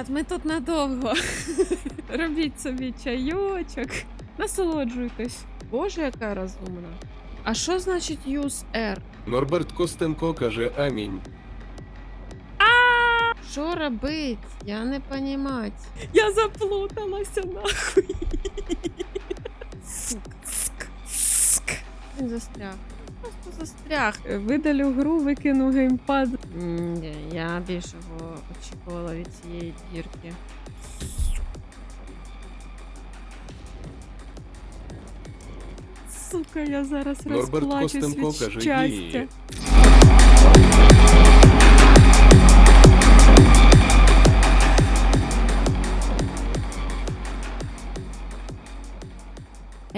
Ребят, ми тут надовго. Робіть собі чайочок. Насолоджуйтесь. Боже, яка розумна. А що значить use R? Норберт Костенко каже Амінь. Що робить? Я не понімать. Я заплуталася нахуй. Ск, ск, ск. Він застряг. Просто застряг. Видалю гру, викину геймпад. Ні, я більшого очікувала від цієї дірки. Сука, я зараз розплачусь Костенко від каже щастя.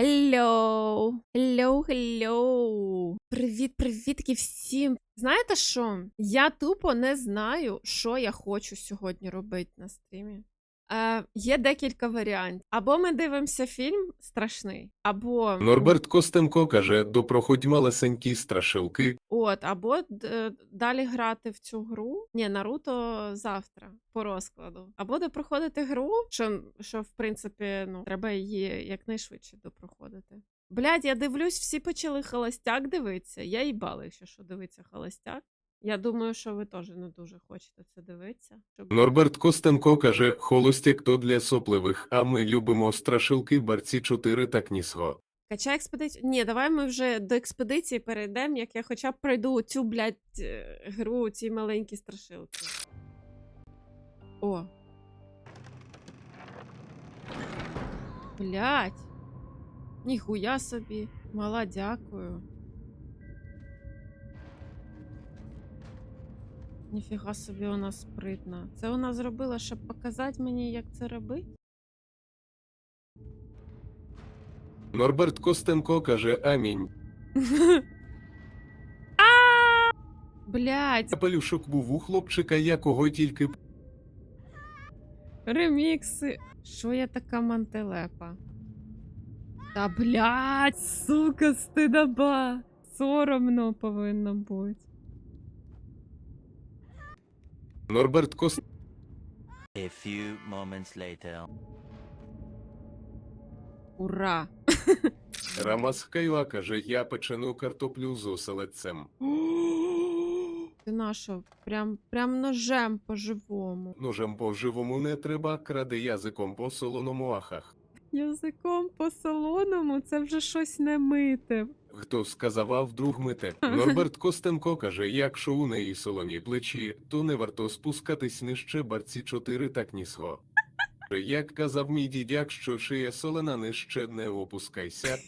Hello! Hello, hello! Привіт, привітки всім! Знаєте що? Я тупо не знаю, що я хочу сьогодні робити на стрімі. Е, є декілька варіантів. Або ми дивимося фільм страшний, або Норберт Костенко каже допроходь малесенькі страшилки. От, або д- далі грати в цю гру. Ні, Наруто завтра по розкладу. Або допроходити гру, що, що в принципі, ну, треба її якнайшвидше допроходити. Блядь, я дивлюсь, всі почали холостяк дивитися. Я їбала, якщо що дивиться холостяк. Я думаю, що ви теж не дуже хочете це дивитися. Щоб... Норберт Костенко каже холостяк то для сопливих, а ми любимо страшилки барці 4 та кнісго. Качай експедицію. Ні, давай ми вже до експедиції перейдемо, як я хоча б пройду цю, блядь, е, гру, ці маленькі страшилки. О. Блядь. Ніхуя собі. Мала, дякую. Ніфіга собі вона спритна. Це вона зробила, щоб показати мені, як це робити? Норберт Костенко каже Амінь. Блядь. Пелюшок був у хлопчика, якого тільки Ремікси. Що я така мантелепа? Та блядь, сука, стидоба. Соромно повинно бути. Норберт Костенко A few moments later. Ура! Рамас Хайла каже я печену картоплю з оселедцем. Ти нащо? Прям, прям ножем по-живому. Ножем по живому не треба, краде язиком по солоному ахах. Язиком по солоному це вже щось не мите. Хто сказав, а вдруг мите? Норберт Костенко каже, якщо у неї солоні плечі, то не варто спускатись нижче барці 4 та кнісго. Як казав мій дідяк, що шия солена нижче не опускайся.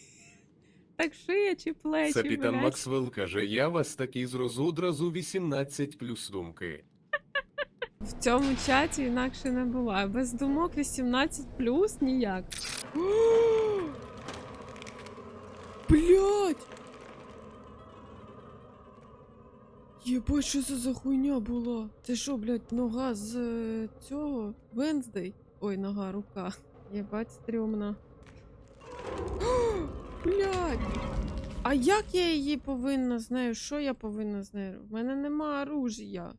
Так шия чи плечі, Капітан? Максвелл каже, я вас такий зрозу одразу 18 плюс думки. В цьому чаті інакше не буває. Без думок 18 плюс ніяк. Блять! Єбать, що це за хуйня була? Це що, блядь, нога з е, цього? Венздей? Ой, нога, рука. Єбать, стрьомна. Блять! А як я її повинна з нею? Що я повинна з нею? У мене нема оружия.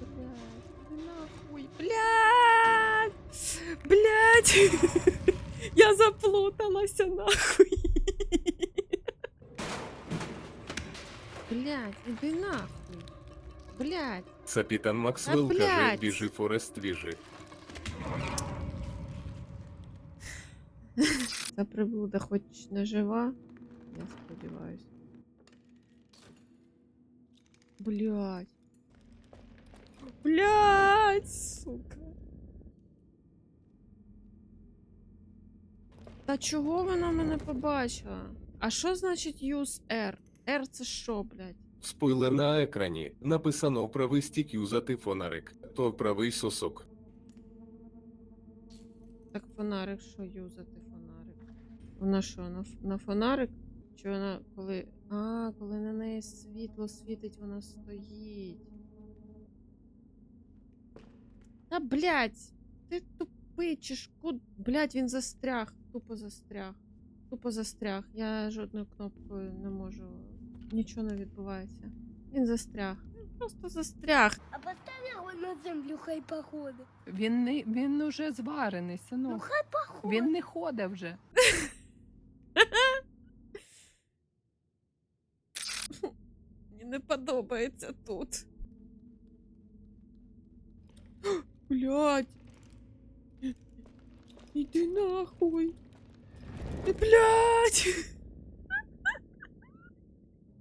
Блядь, нахуй, блядь, блядь, я заплуталася нахуй. Блядь, иди нахуй, блядь. Капітан Максвелл А, каже, блядь. біжи Форест віжи. Ця приблуда хоч не жива, я сподіваюсь. Блядь. Блядь, сука. Та чого вона мене побачила? А що значить use R? R це що, блядь? Спойлер на екрані. Написано правий стік юзати фонарик. То правий сосок. Так фонарик, що юзати фонарик? Вона що, на, на фонарик? Чи вона коли. А, коли на неї світло світить, вона стоїть. Та блядь, ти тупий чи ж куд... Блядь, він застряг, тупо застряг. Тупо застряг. Я жодною кнопкою не можу. Нічого не відбувається. Він застряг. Він Просто застряг. А поставь його на землю, хай походить. Він не він уже зварений, Ну хай походить. Він не ходить вже. Мені не подобається тут. Блять. Іди нахуй. Блять.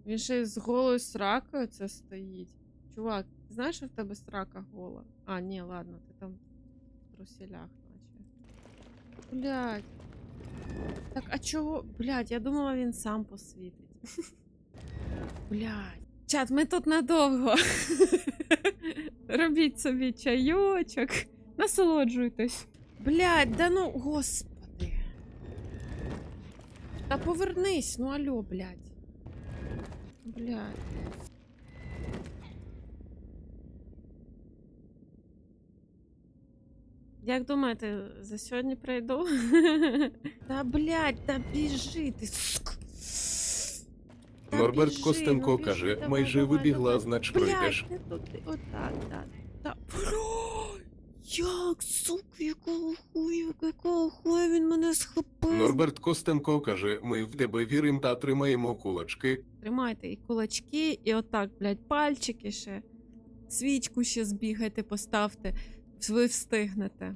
Він ще з голою сракою це стоїть. Чувак, знаєш, що в тебе срака гола? А, ні, ладно, ти там в труселях, наче. Блять. Так, а чого? Блять, я думала, він сам посвітить. Блядь. Чат, ми тут надовго. Робіть собі чайочок. Насолоджуйтесь. Блядь, да ну, господи. Та повернись, ну алло, блядь. Блядь. Як думаєте, за сьогодні прийду? Та блядь, та біжи ти. Та Норберт біжи, Костенко ну біжи, каже, давай, майже давай, вибігла, давай. знач Блядь, пройдеш. не туди, отак, так. Та, як, сука, якого хуя, якого хуя він мене схопив? Норберт Костенко каже, ми в тебе віримо та тримаємо кулачки. Тримайте і кулачки, і отак, блядь, пальчики ще. Свічку ще збігайте, поставте. Ви встигнете.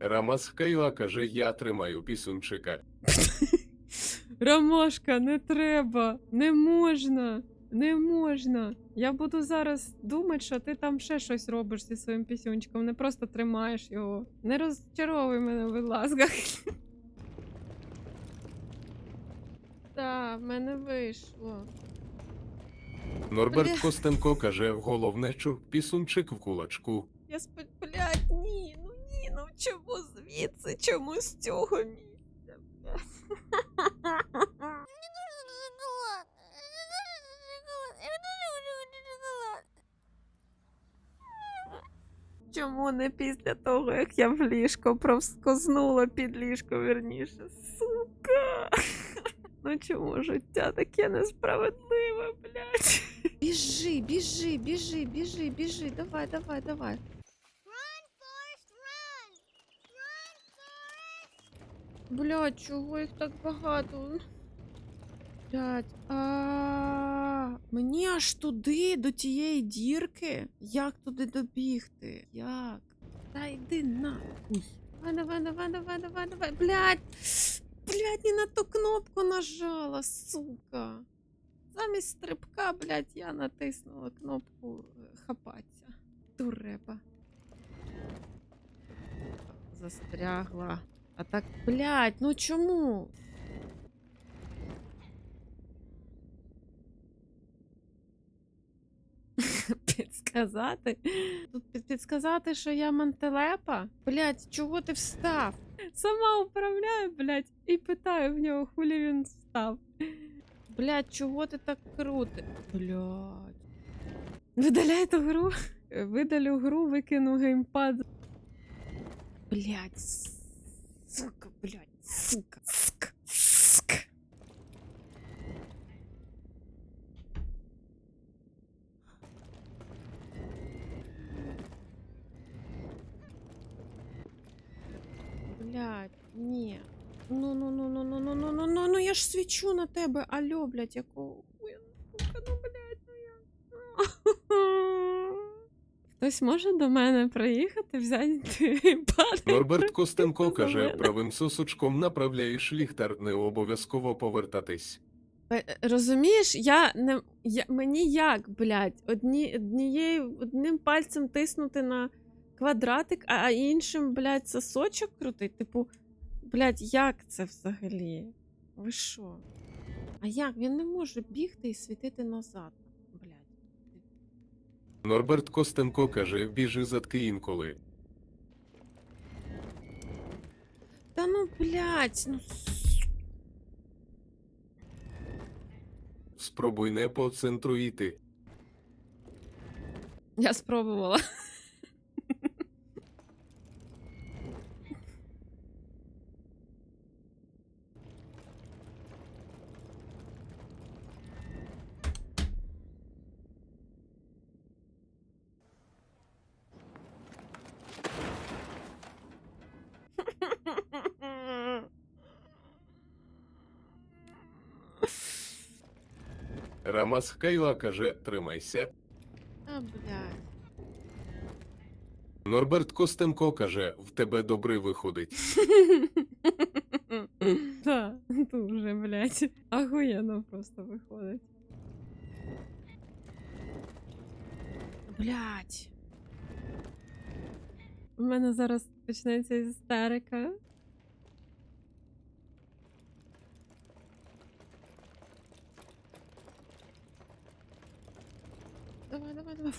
Рамас Кайла каже, я тримаю пісунчика. Ромашка, не треба, не можна, не можна. Я буду зараз думати, що ти там ще щось робиш зі своїм пісюнчиком, не просто тримаєш його. Не розчаровуй мене, будь ласка. Так, в мене вийшло. Норберт Бля. Костенко каже, головне, що пісунчик в кулачку. Я спо... Блядь, ні, ну ні, ну чому звідси, чому з цього місця, блядь. Чому не після того, як я в ліжко провскознула під ліжко, вірніше, сука. Ну чому життя таке несправедливе, блядь? Біжи, біжи, біжи, біжи, біжи, давай, давай, давай. Блядь, чого їх так багато? Блядь, а мені аж туди, до тієї дірки. Як туди добігти? Як? Та йди нахуй. Давай, давай, давай, давай, давай, давай. Блядь. Блядь, не на ту кнопку нажала, сука. Замість стрибка, блядь, я натиснула кнопку е, хапаться. Дурепа. Застрягла. А так, блядь, ну чому? Підсказати? Тут під- підсказати, що я мантелепа? Блядь, чого ти встав? Сама управляю, блядь, і питаю в нього, хулі він встав. Блядь, чого ти так крути? Блядь. Видаляй ту гру. Видалю гру, викину геймпад. Блядь, сука, сука, сука, сука. Блядь, ні. Ну, ну, ну, ну, ну, ну, ну, ну, ну, ну, я ж свічу на тебе. Алло, блядь, якого сука, ну, блядь, ну я. Хтось може до мене приїхати, взяти геймпад? Норберт Костенко каже, правим сосочком направляєш ліхтар, не обов'язково повертатись. Е, Розумієш, я не я, мені як, блядь, одні, однією одним пальцем тиснути на квадратик, а, іншим, блядь, сосочок крутить. Типу, блядь, як це взагалі? Ви що? А як? Він не може бігти і світити назад. Блядь. Норберт Костенко каже, біжи задки інколи. Та ну, блядь, ну. Спробуй не по центру йти. Я спробувала. Рамас Кайла каже, тримайся. А, блядь. Норберт Костенко каже, в тебе добре виходить. Да, дуже, блядь. Ахуєнно просто виходить. Блядь. У мене зараз почнеться істерика. Давай, давай, давай.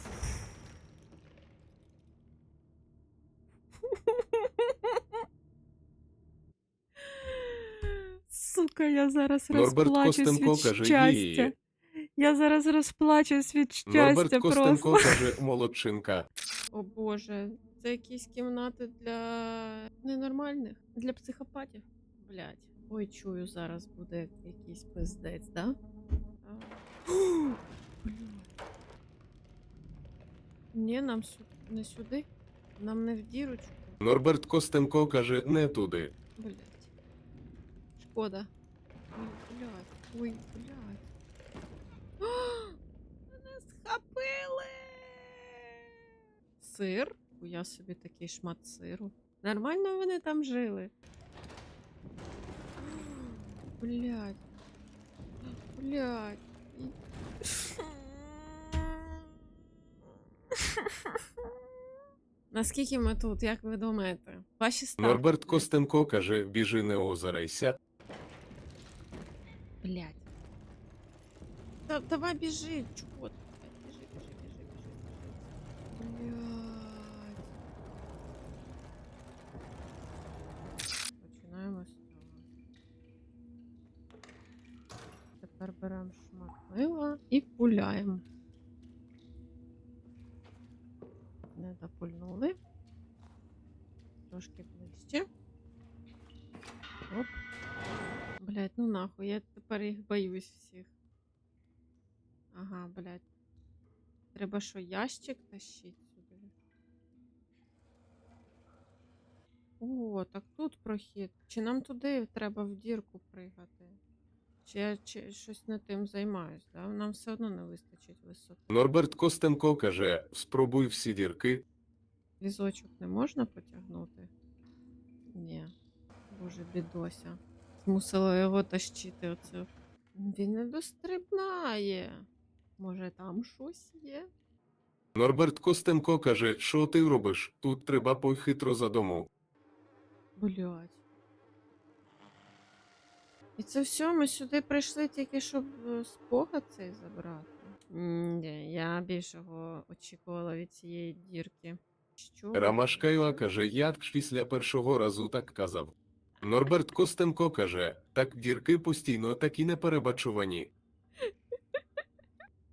Сука, я зараз Норберт розплачусь від каже, щастя. Я зараз розплачусь від Норберт щастя Костенко каже, молодчинка. О боже, це якісь кімнати для ненормальних, для психопатів. Блять. Ой, чую, зараз буде якийсь пиздець, да? А. Блядь. Ні, нам сю... не сюди. Нам не в дірочку. Норберт Костенко каже, не туди. Блять. Шкода. Ой, блядь. Ой, блядь. А! Мене схопили. Сир? Я собі такий шмат сиру. Нормально вони там жили. Блять. Блять. Наскільки ми тут, як ви думаєте? Ваші ставки? Норберт Костенко каже, біжи не озирайся. Блять. Да, давай біжи, чувак. Біжи, біжи, біжи, біжи. Блять. Починаємо з цього. Тепер беремо шмат мила і пуляємо. Не допульнули. Трошки ближче. Оп. Блять, ну нахуй, я тепер їх боюсь всіх. Ага, блять. Треба що, ящик тащить сюди? О, так тут прохід. Чи нам туди треба в дірку пригати? Чи я чи щось не тим займаюсь, да? Нам все одно не вистачить висоти. Норберт Костенко каже, спробуй всі дірки. Візочок не можна потягнути? Ні. Боже, бідося. Змусила його тащити оце. Він не дострибнає. Може, там щось є? Норберт Костенко каже, що ти робиш? Тут треба похитро за дому. Блять. І це все, ми сюди прийшли тільки, щоб е, спогад цей забрати. Ні, я більшого очікувала від цієї дірки. Що? Рамаш Кайла каже, я після першого разу так казав. Норберт Костенко каже, так дірки постійно такі неперебачувані.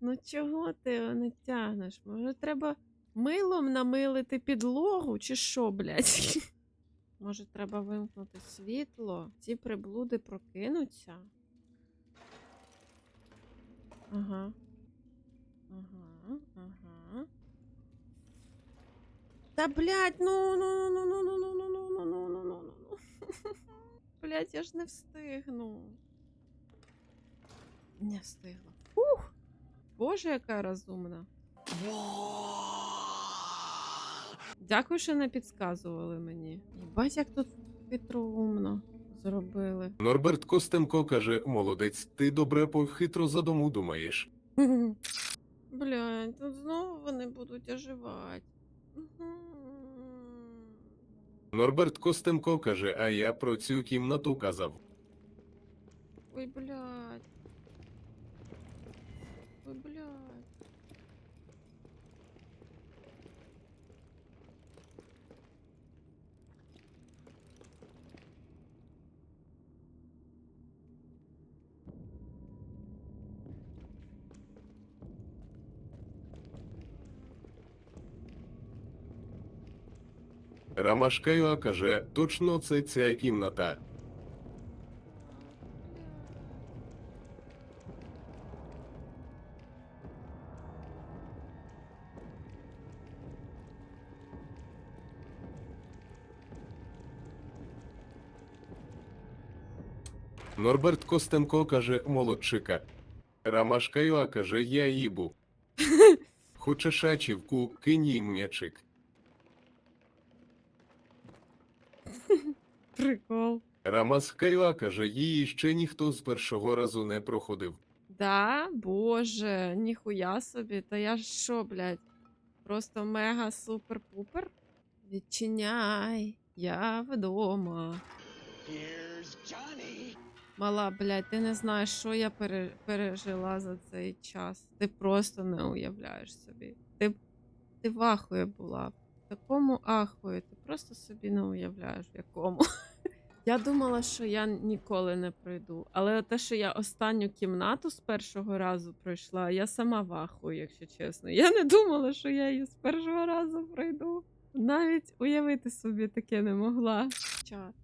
Ну чого ти не тягнеш? Може, треба милом намилити підлогу, чи що, блядь? Може, треба вимкнути світло? Ці приблуди прокинуться? Ага. Ага, ага. Та блядь, ну ну ну ну ну ну ну ну ну ну ну ну ну Блядь, я ж не встигну. Не встигла. Фух. Боже, яка розумна. Дякую, що не підказували мені. Єбать, як тут хитроумно зробили. Норберт Костенко каже, молодець, ти добре похитро за дому думаєш. Блядь, тут знову вони будуть оживати. Норберт Костенко каже, а я про цю кімнату казав. Ой, блядь. Ой, блядь. Рамаш Кайла каже, точно це ця кімната. Норберт Костенко каже, молодчика. Рамашкайла каже, я їбу. Хочеш ачівку, кинь їй м'ячик. Прикол. Рамаскайла каже, її ще ніхто з першого разу не проходив. Да, боже, ніхуя собі. Та я ж що, блядь? Просто мега супер-пупер. Відчиняй, я вдома. Мала, блядь, ти не знаєш, що я пере- пережила за цей час. Ти просто не уявляєш собі. Ти, ти в ахуї була. В такому ахуї, ти просто собі не уявляєш, в якому. Я думала, що я ніколи не пройду. Але те, що я останню кімнату з першого разу пройшла, я сама в ахуї, якщо чесно. Я не думала, що я її з першого разу пройду. Навіть уявити собі таке не могла. Чат.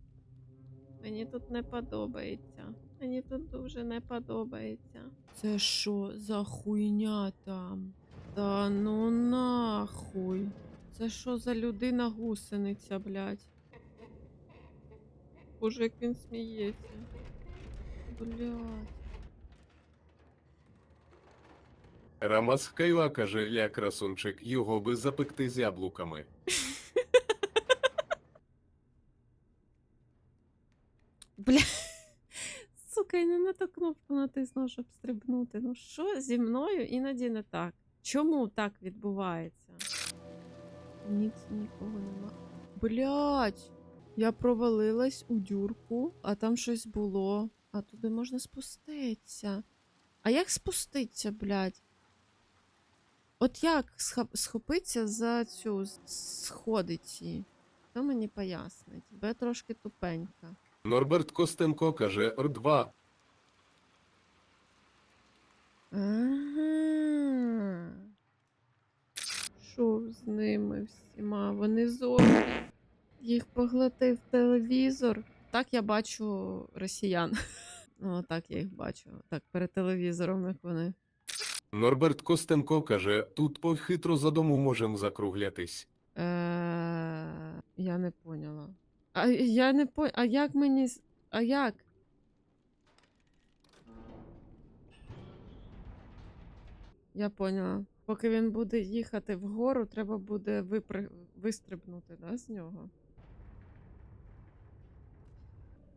Мені тут не подобається. Мені тут дуже не подобається. Це що за хуйня там? Та ну нахуй. Це що за людина гусениця, блядь? Боже, як він сміється. Блядь. Рамаскайла каже, я красунчик, його би запекти з яблуками. Бля. Сука, я не на ту кнопку натиснув, щоб стрибнути. Ну що зі мною іноді не так? Чому так відбувається? Ніц нікого нема. Блять! Я провалилась у дюрку, а там щось було. А туди можна спуститися. А як спуститися, блядь? От як схопитися за цю сходиці? Хто мені пояснить? Бо я трошки тупенька. Норберт Костенко каже, Р2. Ага. Що з ними всіма? Вони зорі. Їх поглотив телевізор. Так я бачу росіян. Ну, так я їх бачу. Так, перед телевізором, як вони. Норберт Костенко каже, тут похитро за дому можем закруглятись. Е, я не поняла. А я не по... А як мені. А як? Я поняла. Поки він буде їхати вгору, треба буде випри... вистрибнути да, з нього.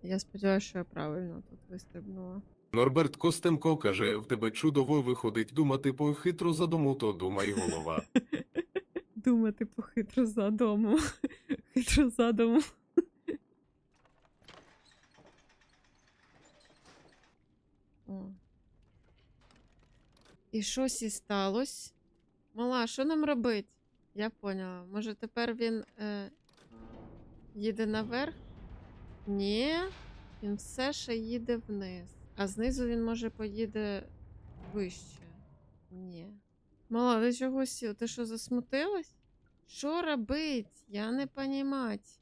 Я сподіваюся, що я правильно тут вистрибнула. Норберт Костенко каже, в тебе чудово виходить думати похитро за дому, то думай голова. Думати похитро задому. Хитро задому. О. І щось і сталося. Мала, що нам робить? Я поняла. Може тепер він е, їде наверх? Ні, він все ще їде вниз. А знизу він може поїде вище. Ні. Мала, ти чого сіл? Ти що засмутилась? Що робить? Я не понімать.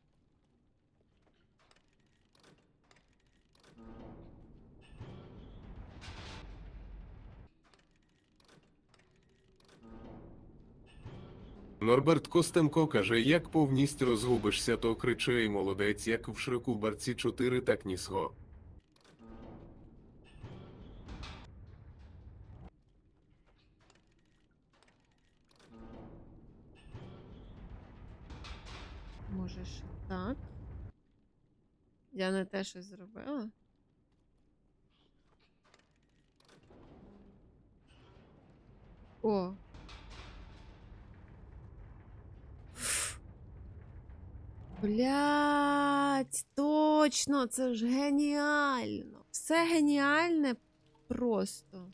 Норберт Костенко каже, як повністю розгубишся, то кричи молодець, як в шрику барці 4, так нісго. Можеш так. Я не те щось зробила. О. Блять, точно, це ж геніально. Все геніальне просто.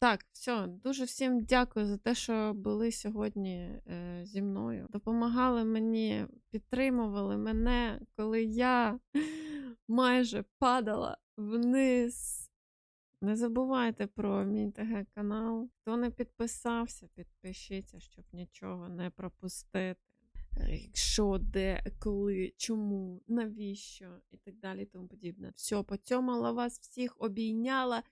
Так, все, дуже всім дякую за те, що були сьогодні е, зі мною. Допомагали мені, підтримували мене, коли я майже падала вниз. Не забувайте про мій ТГ канал. Хто не підписався, підпишіться, щоб нічого не пропустити. Що, де, коли, чому, навіщо і так далі, тому подібне. Все, потьомала вас всіх, обійняла.